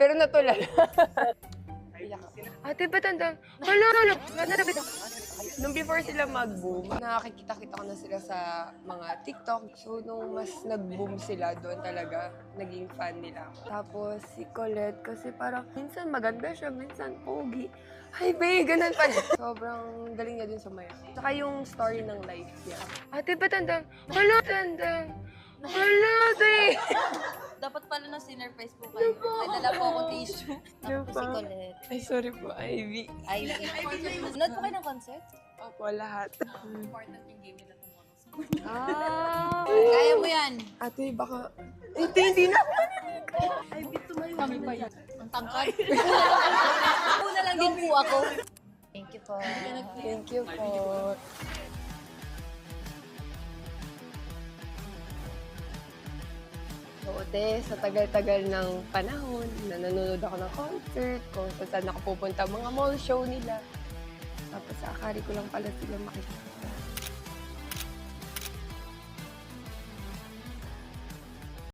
Pero natulala. Ate, ba't ang Hala, hala. Nanapit ako. Nung before sila mag-boom, nakakikita-kita ko na sila sa mga TikTok. So, nung mas nag-boom sila, doon talaga naging fan nila. ako. Tapos, si Colette, kasi parang minsan maganda siya, minsan pogi. Ay, babe, ganun pa rin. Sobrang galing niya din sumaya. Saka yung story ng life niya. Ate, ba't ang Hala, tandang. Hala, babe. Dapat pala na face po kayo. May Ano pa? si Colette. Ay, sorry po, Ivy. Ivy. Nood po kayo ng concert? Opo, lahat. Important yung game nila tomorrow. Ah! Kaya mo yan. Ate, baka... Hindi, hindi na. Kami pa yan. Ang tangkad. Una lang din po ako. Thank you po. Thank you po. So, te, sa tagal-tagal ng panahon na nanonood ako ng concert, kung saan ako pupunta, mga mall show nila. Tapos, akari ko lang pala sila makikita.